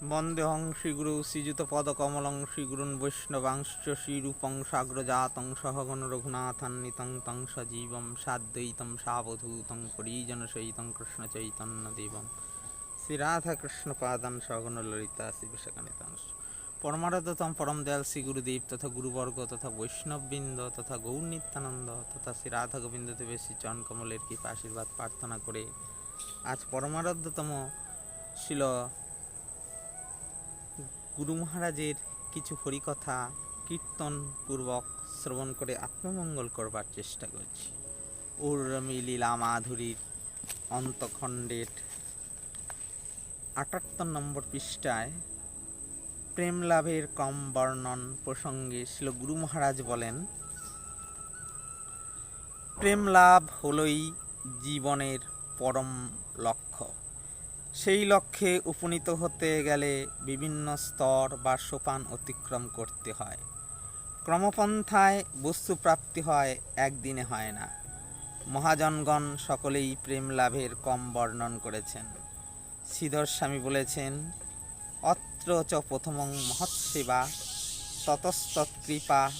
বন্দেহং শ্রীগুরু শ্রীযুত পদকমলং শ্রীগুরুন বৈষ্ণবাংশ শ্রীরূপং সাগ্রজাতং সহগণ রঘুনাথান্বিতং তং সজীবম সাদ্বৈতম সাবধূতং পরিজন সহিতং কৃষ্ণ চৈতন্য দেবম। শ্রী রাধা কৃষ্ণ পাদান সহগণ ললিতা শ্রী বিশাখানিতাংশ পরমারাধ্যতম পরম দয়াল শ্রী গুরুদেব তথা গুরুবর্গ তথা বৈষ্ণববৃন্দ তথা গৌর নিত্যানন্দ তথা শ্রী রাধা গোবিন্দ দেবের শ্রী চরণ কমলের কৃপা আশীর্বাদ প্রার্থনা করে আজ পরমারাধ্যতম ছিল গুরু মহারাজের কিছু হরিকথা কীর্তন পূর্বক শ্রবণ করে আত্মমঙ্গল করবার চেষ্টা করছি। উর্মি লীলা মাধুরীর অন্তখণ্ডের আটাত্তর নম্বর পৃষ্ঠায় প্রেম লাভের কম বর্ণন প্রসঙ্গে শিল গুরু মহারাজ বলেন, প্রেম লাভ হলই জীবনের পরম লক্ষ্য। সেই লক্ষ্যে উপনীত হতে গেলে বিভিন্ন স্তর বা সোপান অতিক্রম করতে হয়। ক্রমপন্থায় বস্তু প্রাপ্তি হয়, একদিনে হয় না। মহাজনগণ সকলেই প্রেম লাভের কম বর্ণন করেছেন। শ্রীধর স্বামী বলেছেন, অত্র চ প্রথমং মহৎসেবা ততস্তৎকৃপা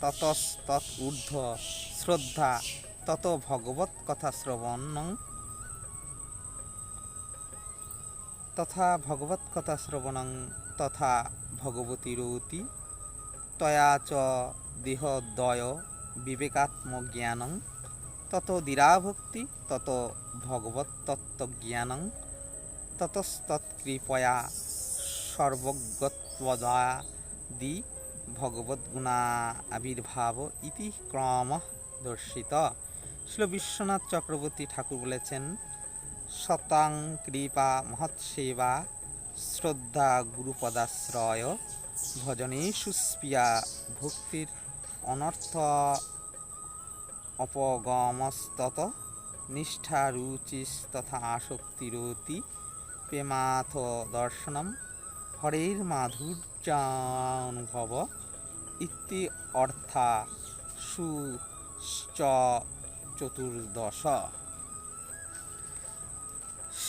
ততস্তৎ ঊর্ধ্ব শ্রদ্ধা, তত ভগবত কথা শ্রবণং তথা ভগবৎকথা শ্রবণং তথা ভগবতীরতি তয়া চ দেহদয় বিবেকাত্মজ্ঞানং। তত দীরাভক্তি, তত ভগবত্তত্ত্বজ্ঞানং। ততস্তৎকৃপয়া সর্বজ্ঞত্বদাদি ভগবদ্গুণা আবির্ভাব ইতি ক্রম দর্শিত। শ্রী বিশ্বনাথ চক্রবর্তী ঠাকুর বলেছেন শতাং কৃপা মহৎসেবা শ্রদ্ধা গুরুপদাশ্রয় ভজনে সুস্পিয়া ভক্তির অনর্থ অপগমস্তত নিষ্ঠা রুচিস্তথা আসক্তিরতি প্রেমাথ দর্শনম হরের মাধুর্যানুভব ইতি অর্থা সুশ্চ চতুর্দশ।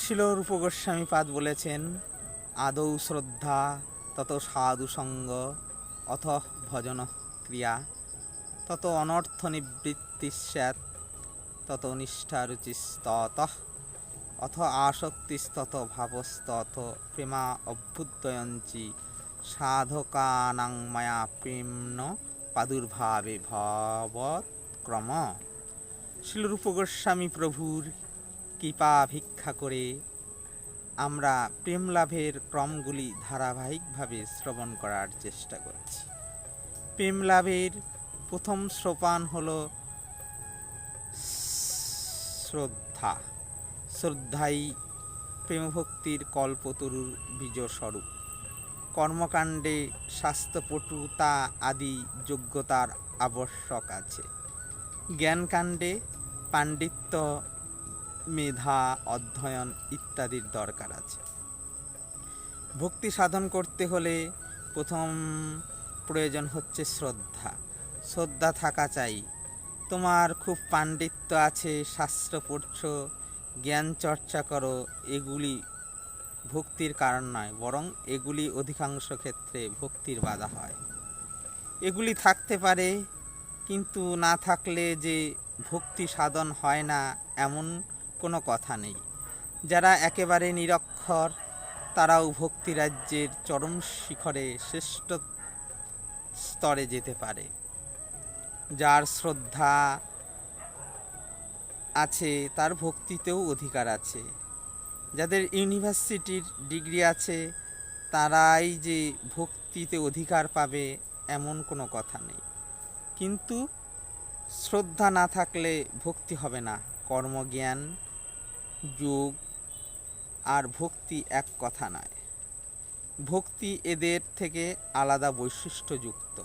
শিলরূপ গোস্বামী পাদ বলেছেন, আদৌ শ্রদ্ধা তত সাধু সঙ্গ, অথ ভজন ক্রিয়া, তত অনর্থ নিবৃত্তি স্যাৎ, তত নিষ্ঠা রুচিস্তত অথ আসক্তিস্তত ভাবস্তত প্রেমা অভ্যুদয়ঞ্চি সাধকানাং মায়া প্রেম্ন প্রাদুর্ভাবে ভবৎক্রম শিলরূপ গোস্বামী প্রভুর কৃপা ভিক্ষা করে আমরা প্রেম লাভের ক্রমগুলি ধারাবাহিকভাবে শ্রবণ করার চেষ্টা করছি। প্রেম লাভের প্রথম সোপান হল শ্রদ্ধা। শ্রদ্ধাই প্রেমভক্তির কল্পতরুর বীজস্বরূপ। কর্মকাণ্ডে স্বাস্থ্যপটুতা আদি যোগ্যতার আবশ্যক আছে। জ্ঞানকাণ্ডে পাণ্ডিত্য মেধা, অধ্যয়ন ইত্যাদির দরকার আছে। ভক্তি সাধন করতে হলে প্রথম প্রয়োজন হচ্ছে শ্রদ্ধা। শ্রদ্ধা থাকা চাই। তোমার খুব পাণ্ডিত্য আছে, শাস্ত্র পড়ছ, জ্ঞান চর্চা করো, এগুলি ভক্তির কারণ নয়, বরং এগুলি অধিকাংশ ক্ষেত্রে ভক্তির বাধা হয়। এগুলি থাকতে পারে, কিন্তু না থাকলে যে ভক্তি সাধন হয় না, এমন কোনো কথা নেই। যারা একেবারে নিরক্ষর, তারাও ভক্তি রাজ্যের চরম শিখরে শ্রেষ্ঠ স্তরে যেতে পারে। যার শ্রদ্ধা আছে, তার ভক্তিতেও অধিকার আছে। যাদের ইউনিভার্সিটির ডিগ্রি আছে, তারাই যে ভক্তিতে অধিকার পাবে, এমন কোনো কথা নেই। কিন্তু শ্রদ্ধা না থাকলে ভক্তি হবে না। কর্মজ্ঞান যোগ আর ভক্তি এক কথা নয়। ভক্তি এদের থেকে আলাদা বৈশিষ্ট্যযুক্ত।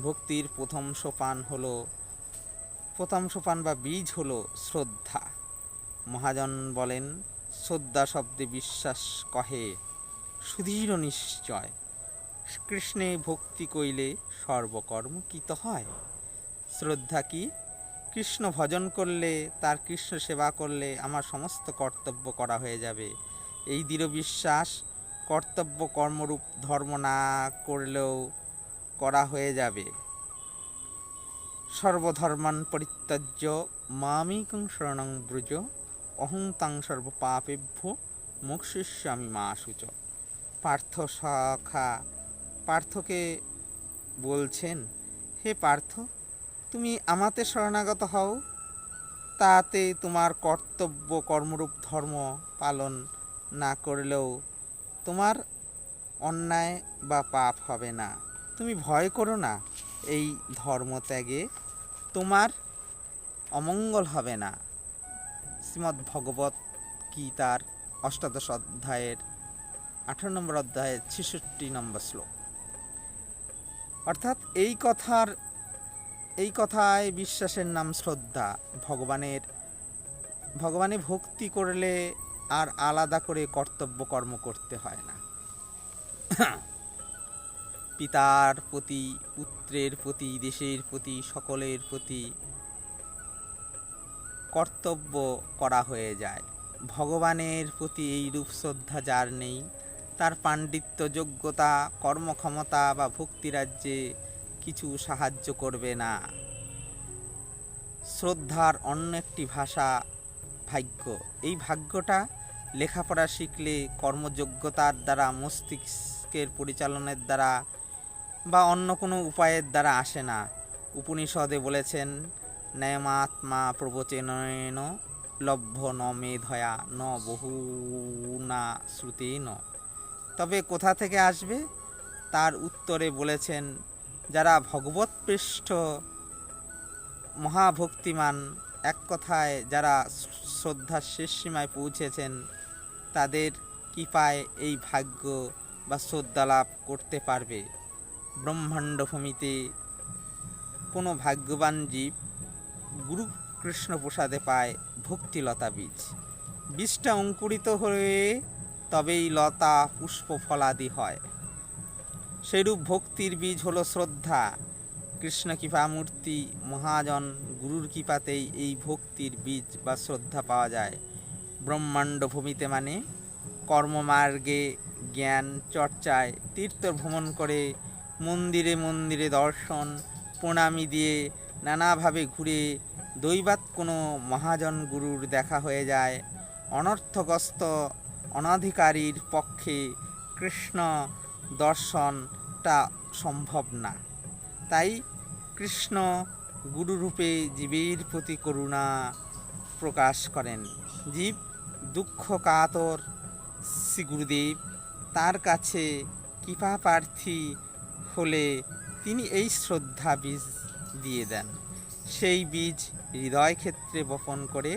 ভক্তির প্রথম সোপান হলো, প্রথম সোপান বা বীজ হলো শ্রদ্ধা। মহাজন বলেন, শ্রদ্ধা শব্দে বিশ্বাস কহে, সুদৃঢ় নিশ্চয়। কৃষ্ণে ভক্তি কইলে সর্বকর্ম কিত হয়। শ্রদ্ধা কি? কৃষ্ণ ভজন করলে, তার কৃষ্ণ সেবা করলে আমার সমস্ত কর্তব্য করা হয়ে যাবে। এই দৃঢ় বিশ্বাস কর্তব্য, কর্মরূপ, ধর্ম না করলেও করা হয়ে যাবে। সর্বধর্মান পরিত্যাজ্য মামিকং শরণং ব্রজ, অহং তাং সর্বপাপেভ্য মোক্ষিষ্যামি মা সূচ। পার্থ সখা, পার্থকে বলছেন, হে পার্থ তুমি আমাতে শরণাগত হও। তাতে তোমার কর্তব্য, কর্মরূপ, ধর্ম পালন না করলেও তোমার অন্যায় বা পাপ হবে না। তুমি ভয় করো না, এই ধর্ম ত্যাগে তোমার অমঙ্গল হবে না। শ্রীমদ্ ভগবত গীতার অষ্টাদশ অধ্যায়ের আঠারো নম্বর অধ্যায়ের ছেষট্টি নম্বর শ্লোক। অর্থাৎ এই কথার এই কথায় বিশ্বাসের নাম শ্রদ্ধা। ভগবানের, ভগবানে ভক্তি করলে আর আলাদা করে কর্তব্য কর্ম করতে হয় না। পিতার প্রতি, পুত্রের প্রতি, দেশের প্রতি, সকলের প্রতি কর্তব্য করা হয়ে যায়। ভগবানের প্রতি এই রূপ শ্রদ্ধা যার নেই, তার পাণ্ডিত্য, যোগ্যতা, কর্মক্ষমতা বা ভক্তিরাজ্যে কিছু সাহায্য করবে না। শ্রদ্ধার অন্য একটি ভাষা ভাগ্য। এই ভাগ্যটা লেখাপড়া শিখলে কর্মযোগ্যতার দ্বারা, মস্তিষ্কের পরিচালনের দ্বারা বা অন্য কোনো উপায়ের দ্বারা আসে না। উপনিষদে বলেছেন, ন্যায়মাত্মা প্রবচনেন লভ্য ন মেধয়া, ন বহু না শ্রুতি ন তবে কোথা থেকে আসবে? তার উত্তরে বলেছেন যারা ভগবত পৃষ্ঠ মহাভক্তিমান, এক কথায় যারা শ্রদ্ধার শেষ সীমায় পৌঁছেছেন, তাদের কৃপায় এই ভাগ্য বা শ্রদ্ধা লাভ করতে পারবে। ব্রহ্মাণ্ড ভূমিতে কোনো ভাগ্যবান জীব গুরু কৃষ্ণ প্রসাদে পায় ভক্তিলতা বীজ। বীজটা অঙ্কুরিত হয়ে তবেই লতা পুষ্প ফলাদি হয়। সেরূপ ভক্তির বীজ হলো শ্রদ্ধা। কৃষ্ণ কৃপা মূর্তি মহাজন, গুরুর কৃপাতেই এই ভক্তির বীজ বা শ্রদ্ধা পাওয়া যায়। ব্রহ্মাণ্ড ভূমিতে মানে কর্মমার্গে, জ্ঞান, চর্চায়, তীর্থ ভ্রমণ করে, মন্দিরে মন্দিরে দর্শন, প্রণামী দিয়ে নানাভাবে ঘুরে দৈবাত কোনো মহাজন গুরুর দেখা হয়ে যায়। অনর্থগ্রস্ত অনাধিকারীর পক্ষে কৃষ্ণ দর্শনটা সম্ভব না। তাই কৃষ্ণ গুরুরূপে জীবের প্রতি করুণা প্রকাশ করেন। জীব দুঃখ কাতর শ্রী গুরুদেব তার কাছে কৃপা প্রার্থী হলে তিনি এই শ্রদ্ধা বীজ দিয়ে দেন। সেই বীজ হৃদয় ক্ষেত্রে বপন করে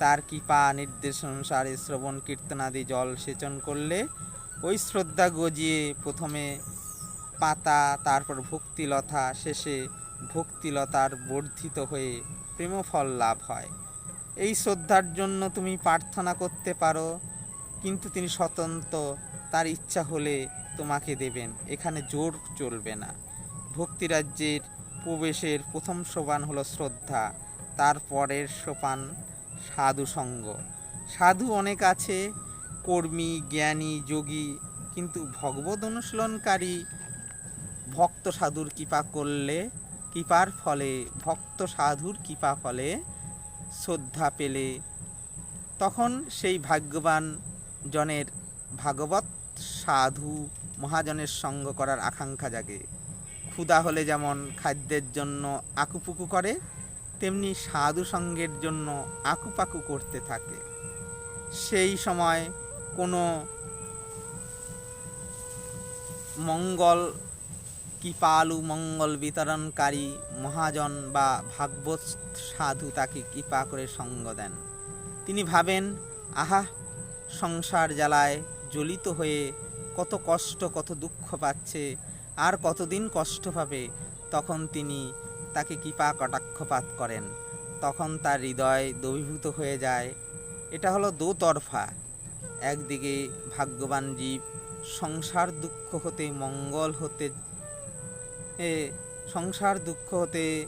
তার কৃপা নির্দেশ অনুসারে শ্রবণ কীর্তনাদি জল সেচন করলে ওই শ্রদ্ধা গজিয়ে প্রথমে পাতা, তারপর ভক্তিলতা, শেষে ভক্তিলতার বর্ধিত হয়ে প্রেমফল লাভ হয়। এই শ্রদ্ধার জন্য তুমি প্রার্থনা করতে পারো, কিন্তু তিনি স্বতন্ত্র, তার ইচ্ছা হলে তোমাকে দেবেন। এখানে জোর চলবে না। ভক্তিরাজ্যের প্রবেশের প্রথম সোপান হলো শ্রদ্ধা, তারপরের সোপান সাধু সঙ্গ। সাধু অনেক আছে, কর্মী, জ্ঞানী, যোগী, কিন্তু ভগবত অনুশীলনকারী ভক্ত সাধুর কৃপা করলে কৃপার ফলে, ভক্ত সাধুর কৃপা ফলে শ্রদ্ধা পেলে। তখন সেই ভাগ্যবান জনের ভাগবত সাধু মহাজনের সঙ্গ করার আকাঙ্ক্ষা জাগে। ক্ষুধা হলে যেমন খাদ্যের জন্য আকুপুকু করে, তেমনি সাধু সঙ্গের জন্য আকুপাকু করতে থাকে। সেই সময় কোনো মঙ্গল কৃপালু মঙ্গল বিতরণকারী মহাজন বা ভাগবত সাধু তাকে কৃপা করে সঙ্গ দেন। তিনি ভাবেন, আহা, সংসার জ্বালায় জ্বলিত হয়ে কত কষ্ট, কত দুঃখ পাচ্ছে, আর কতদিন কষ্ট পাবে? তখন তিনি তাকে কৃপা কটাক্ষপাত করেন। তখন তার হৃদয় দবিভূত হয়ে যায়। এটা হলো দোতরফা একদিকে ভাগ্যবান জীব সংসার দুঃখ হতে মঙ্গল হতে সংসার দুঃখ হতে,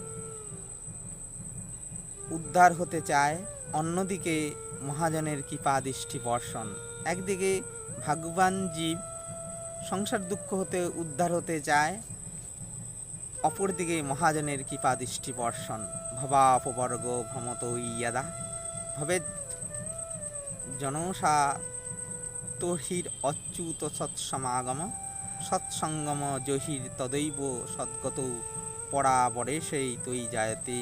উদ্ধার হতে চায়, অন্যদিকে মহাজনের কৃপা দৃষ্টি বর্ষণ। একদিকে ভাগ্যবান জীব সংসার দুঃখ হতে, উদ্ধার হতে চায়, অপরদিকে মহাজনের কৃপা দৃষ্টি বর্ষণ। ভবাপবর্গ ভ্রমত ইয়াদা। ভবেদ জনসা তহির অচ্যুত সৎসমাগম। সৎসঙ্গম জহির তদৈব সদ্গত পরাবরে সেই তৈ জায়তে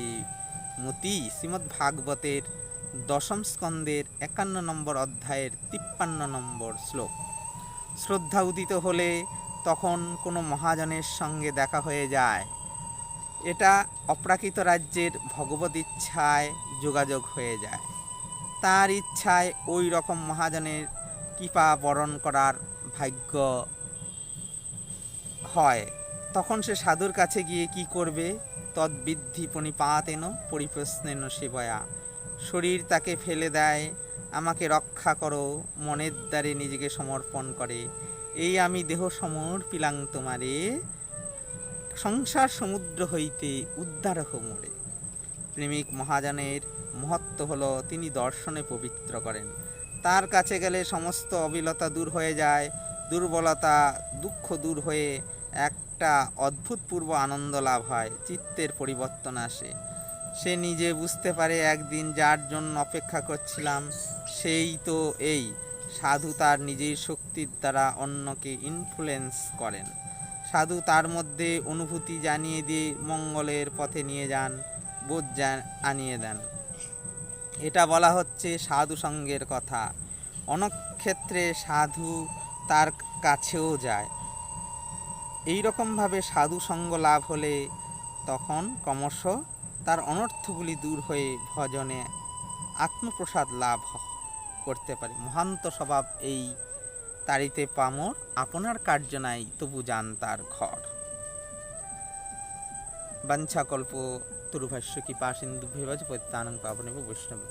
মতি শ্রীমদ্ ভাগবতের দশম স্কন্দের একান্ন নম্বর অধ্যায়ের তিপ্পান্ন নম্বর শ্লোক। শ্রদ্ধা উদিত হলে তখন কোনো মহাজনের সঙ্গে দেখা হয়ে যায়। এটা অপ্রাকৃত রাজ্যের ভগবত ইচ্ছায় যোগাযোগ হয়ে যায়। তার ইচ্ছায় ওই রকম মহাজনের কৃপা বরণ করার ভাগ্য হয়, তখন সে সাধুর কাছে গিয়ে কি করবে? তদ্বিদ্ধি পণিপাতেন পরিপ্রশ্নেন সেবয়া শরীর তাকে ফেলে দেয়, আমাকে রক্ষা করো, মনের দ্বারে নিজেকে সমর্পণ করে। এই আমি দেহ সমর্পিলাং তোমারে, সংসার সমুদ্র হইতে উদ্ধার মোড়ে প্রেমিক মহাজনের মহত্ব হলো, তিনি দর্শনে পবিত্র করেন। তার কাছে গেলে সমস্ত অবিলতা দূর হয়ে যায়, দুর্বলতা দুঃখ দূর হয়ে একটা অদ্ভুতপূর্ব আনন্দ লাভ হয়, চিত্তের পরিবর্তন আসে। সে নিজে বুঝতে পারে একদিন যার জন্য অপেক্ষা করছিলাম, সেই তো এই। সাধু তার নিজের শক্তির দ্বারা অন্যকে ইনফ্লুয়েন্স করেন। সাধু তার মধ্যে অনুভূতি জানিয়ে দিয়ে মঙ্গলের পথে নিয়ে যান, বোধ আনিয়ে দেন। এটা বলা হচ্ছে সাধু সঙ্গের কথা। অনেক ক্ষেত্রে সাধু তার কাছেও যায়। এই রকমভাবে সাধু সঙ্গ লাভ হলে তখন ক্রমশ তার অনর্থগুলি দূর হয়ে ভজনে আত্মপ্রসাদ লাভ করতে পারে। মহান্ত স্বভাব এই তারিতে পামর আপনার কার্য নাই তবু যান তার ঘর। বাঞ্ছাকল্প, তুরুভাষ্য, কৃপা, সিন্ধু, ভেবাজ পত্যানং পাবনেব বৈষ্ণব।